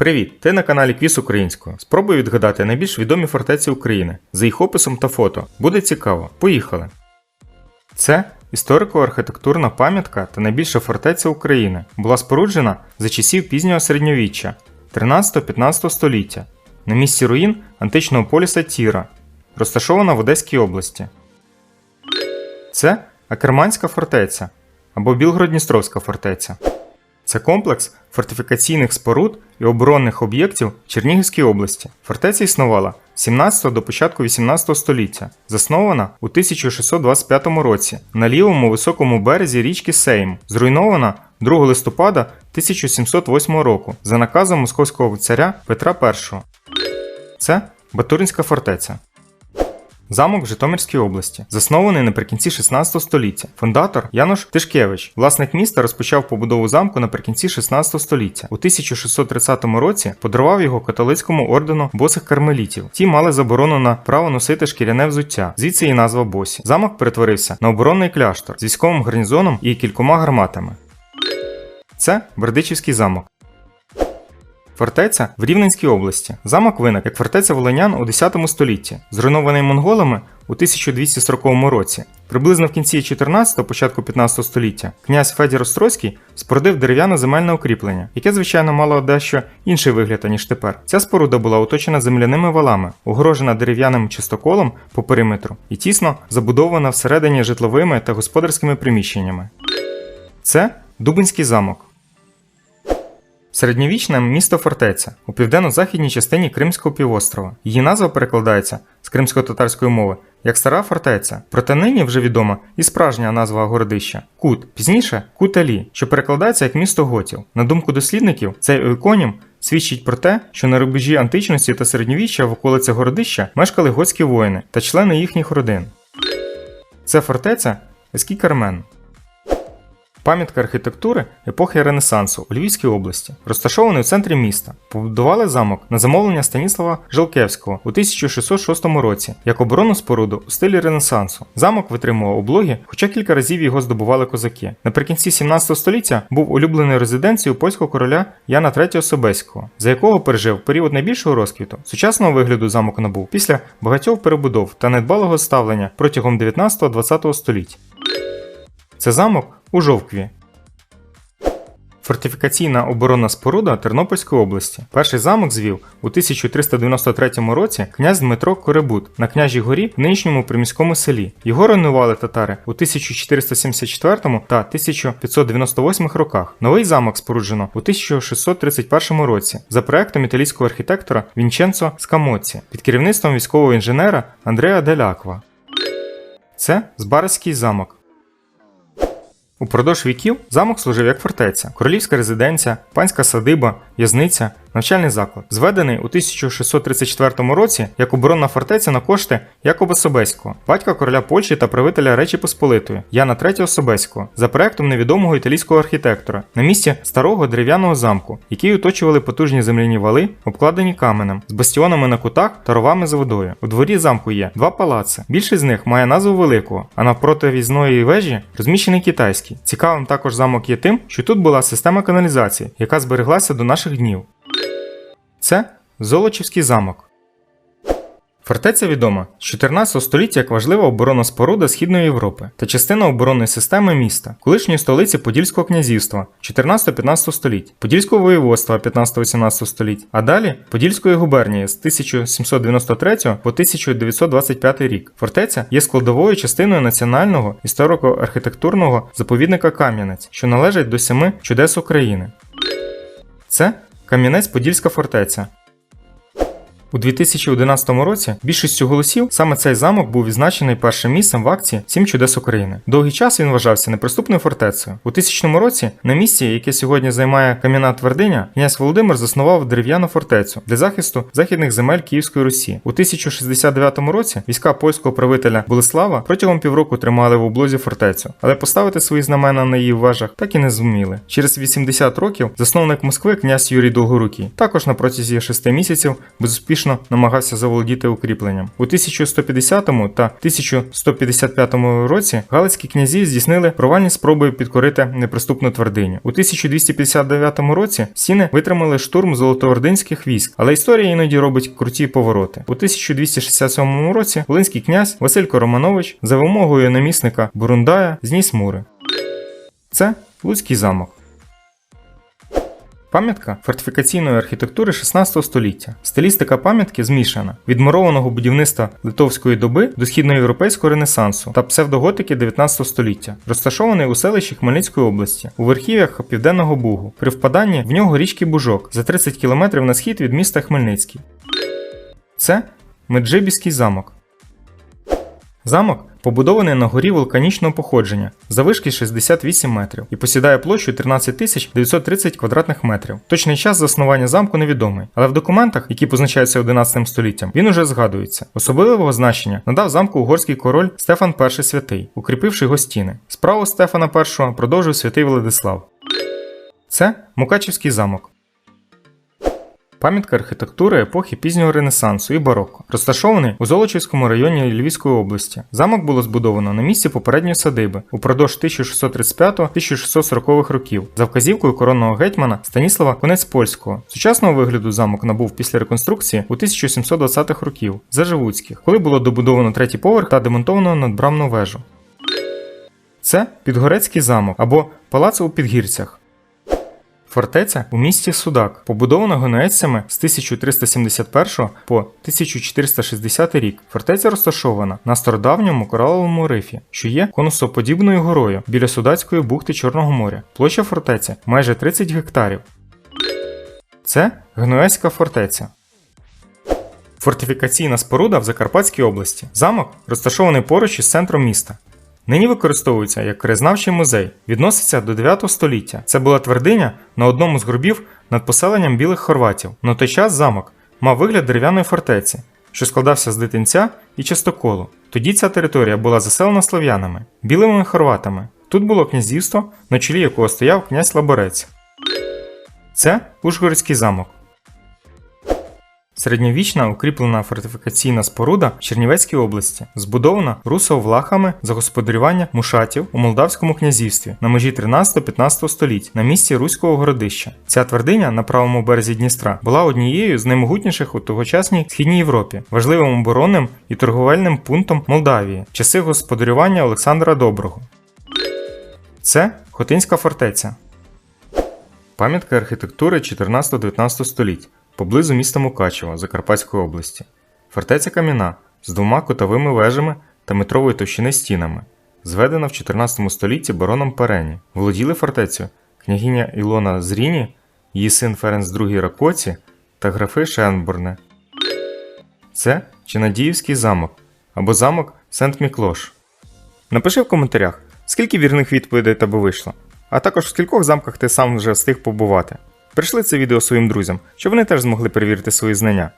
Привіт! Ти на каналі Квіз Українського. Спробуй відгадати найбільш відомі фортеці України за їх описом та фото. Буде цікаво. Поїхали! Це історико-архітектурна пам'ятка та найбільша фортеця України. Була споруджена за часів пізнього середньовіччя 13-15 століття на місці руїн античного поліса Тіра, розташована в Одеській області. Це Акерманська фортеця або Білгород-Дністровська фортеця. Це комплекс фортифікаційних споруд і оборонних об'єктів в Чернігівській області. Фортеця існувала з 17 до початку 18 століття, заснована у 1625 році на лівому високому березі річки Сейм, зруйнована 2 листопада 1708 року за наказом московського царя Петра І. Це Батуринська фортеця. Замок в Житомирській області, заснований наприкінці 16 століття. Фундатор Януш Тишкевич, власник міста, розпочав побудову замку наприкінці 16 століття. У 1630 році подарував його католицькому ордену босих кармелітів. Ті мали заборону на право носити шкіряне взуття, звідси і назва босі. Замок перетворився на оборонний кляштор з військовим гарнізоном і кількома гарматами. Це Бердичівський замок. Фортеця в Рівненській області. Замок виник як фортеця Волинян у 10 столітті, зруйнований монголами у 1240 році. Приблизно в кінці 14-го, початку 15 століття князь Федір Острозький спорудив дерев'яне земельне укріплення, яке, звичайно, мало дещо інший вигляд, ніж тепер. Ця споруда була оточена земляними валами, огорожена дерев'яним чистоколом по периметру і тісно забудована всередині житловими та господарськими приміщеннями. Це Дубинський замок. Середньовічне місто фортеця у південно-західній частині Кримського півострова. Її назва перекладається з кримсько-татарської мови як стара фортеця. Проте нині вже відома і справжня назва городища Кут, пізніше Кут-Алі, що перекладається як місто готів. На думку дослідників, цей ойконім свідчить про те, що на рубежі античності та середньовіччя в околицях городища мешкали готські воїни та члени їхніх родин. Це фортеця Еський Кармен. Пам'ятка архітектури епохи Ренесансу у Львівській області, розташований у центрі міста. Побудували замок на замовлення Станіслава Жилкевського у 1606 році як оборонну споруду у стилі Ренесансу. Замок витримував облоги, хоча кілька разів його здобували козаки. Наприкінці 17 століття був улюбленою резиденцією польського короля Яна III Собеського, за якого пережив період найбільшого розквіту. Сучасного вигляду замок набув після багатьох перебудов та недбалого ставлення протягом 19-20 століть. Це замок у Жовкві. Фортифікаційна оборонна споруда Тернопільської області. Перший замок звів у 1393 році князь Дмитро Коребут на княжій горі в нинішньому приміському селі. Його руйнували татари у 1474 та 1598 роках. Новий замок споруджено у 1631 році за проектом італійського архітектора Вінченцо Скамоці під керівництвом військового інженера Андреа Деляква. Це Збаразький замок. Упродовж віків замок служив як фортеця, королівська резиденція, панська садиба, в'язниця, навчальний заклад, зведений у 1634 році як оборонна фортеця на кошти Якоба Собеського, батька короля Польщі та правителя Речі Посполитої Яна III Собеського, за проектом невідомого італійського архітектора на місці старого дерев'яного замку, який оточували потужні земляні вали, обкладені каменем, з бастіонами на кутах та ровами з водою. У дворі замку є два палаци. Більшість з них має назву Великого, а навпроти в'їзної вежі розміщений китайський. Цікавим також замок є тим, що тут була система каналізації, яка збереглася до наших днів. Це Золочівський замок. Фортеця відома з 14 століття як важлива оборонна споруда Східної Європи та частина оборонної системи міста, колишньої столиці Подільського князівства 14-15 століть, Подільського воєводства 15-18 століть, а далі Подільської губернії з 1793 по 1925 рік. Фортеця є складовою частиною національного історико-архітектурного заповідника Кам'янець, що належить до семи чудес України. Це Кам'янець-Подільська фортеця. У 2011 році більшістю голосів саме цей замок був відзначений першим місцем в акції Сім чудес України. Довгий час він вважався неприступною фортецею. У 1000 році на місці, яке сьогодні займає кам'яна твердиня, князь Володимир заснував дерев'яну фортецю для захисту західних земель Київської Русі. У 1069 році війська польського правителя Болеслава протягом півроку тримали в облозі фортецю, але поставити свої знамена на її вежах так і не зуміли. Через 80 років засновник Москви князь Юрій Долгорукий також на протязі 6 місяців безуспішно успішно намагався заволодіти укріпленням. У 1150 та 1155 році галицькі князі здійснили провальні спроби підкорити неприступну твердиню. У 1259 році сіни витримали штурм золотоординських військ, але історія іноді робить круті повороти. У 1267 році волинський князь Василько Романович за вимогою намісника Бурундая зніс мури. Це Луцький замок. Пам'ятка фортифікаційної архітектури 16 століття. Стилістика пам'ятки змішана від мурованого будівництва литовської доби до східноєвропейського ренесансу та псевдоготики 19 століття, розташований у селищі Хмельницької області, у верхів'ях Південного Бугу, при впаданні в нього річки Бужок за 30 км на схід від міста Хмельницький. Це Меджибіський замок. Замок побудований на горі вулканічного походження завишки 68 метрів і посідає площу 13 930 квадратних метрів. Точний час заснування замку невідомий, але в документах, які позначаються 11 століттям, він уже згадується. Особливого значення надав замку угорський король Стефан І Святий, укріпивши його стіни. Справу Стефана І продовжив святий Владислав. Це Мукачівський замок. Пам'ятка архітектури епохи пізнього Ренесансу і бароко, розташований у Золочівському районі Львівської області. Замок було збудовано на місці попередньої садиби упродовж 1635-1640 років за вказівкою коронного гетьмана Станіслава Конець-Польського. Сучасного вигляду замок набув після реконструкції у 1720-х років за Живуцьких, коли було добудовано третій поверх та демонтовано надбрамну вежу. Це Підгорецький замок або Палац у Підгірцях. Фортеця у місті Судак, побудована генуезцями з 1371 по 1460 рік. Фортеця розташована на стародавньому кораловому рифі, що є конусоподібною горою біля Судацької бухти Чорного моря. Площа фортеці майже 30 гектарів. Це Генуезька фортеця. Фортифікаційна споруда в Закарпатській області. Замок розташований поруч із центром міста. Нині використовується як краєзнавчий музей, відноситься до 9 століття. Це була твердиня на одному з горбів над поселенням білих хорватів. На той час замок мав вигляд дерев'яної фортеці, що складався з дитинця і частоколу. Тоді ця територія була заселена слов'янами, білими хорватами. Тут було князівство, на чолі якого стояв князь Лаборець. Це Ужгородський замок. Середньовічна укріплена фортифікаційна споруда в Чернівецькій області, збудована русовлахами за господарювання мушатів у Молдавському князівстві на межі 13-15 століть на місці Руського городища. Ця твердиня на правому березі Дністра була однією з наймогутніших у тогочасній східній Європі, важливим оборонним і торговельним пунктом Молдавії в часи господарювання Олександра Доброго. Це Хотинська фортеця. Пам'ятка архітектури 14-19 століть поблизу міста Мукачево Закарпатської області. Фортеця кам'яна з двома кутовими вежами та метрової товщини стінами, зведена в 14 столітті бароном Перені. Володіли фортецею княгиня Ілона Зріні, її син Ференц II Ракоці та графи Шенборне. Це Чинадіївський замок або замок Сент-Міклош. Напиши в коментарях, скільки вірних відповідей тебе вийшло, а також в скількох замках ти сам вже встиг побувати. Прийшли це відео своїм друзям, щоб вони теж змогли перевірити свої знання.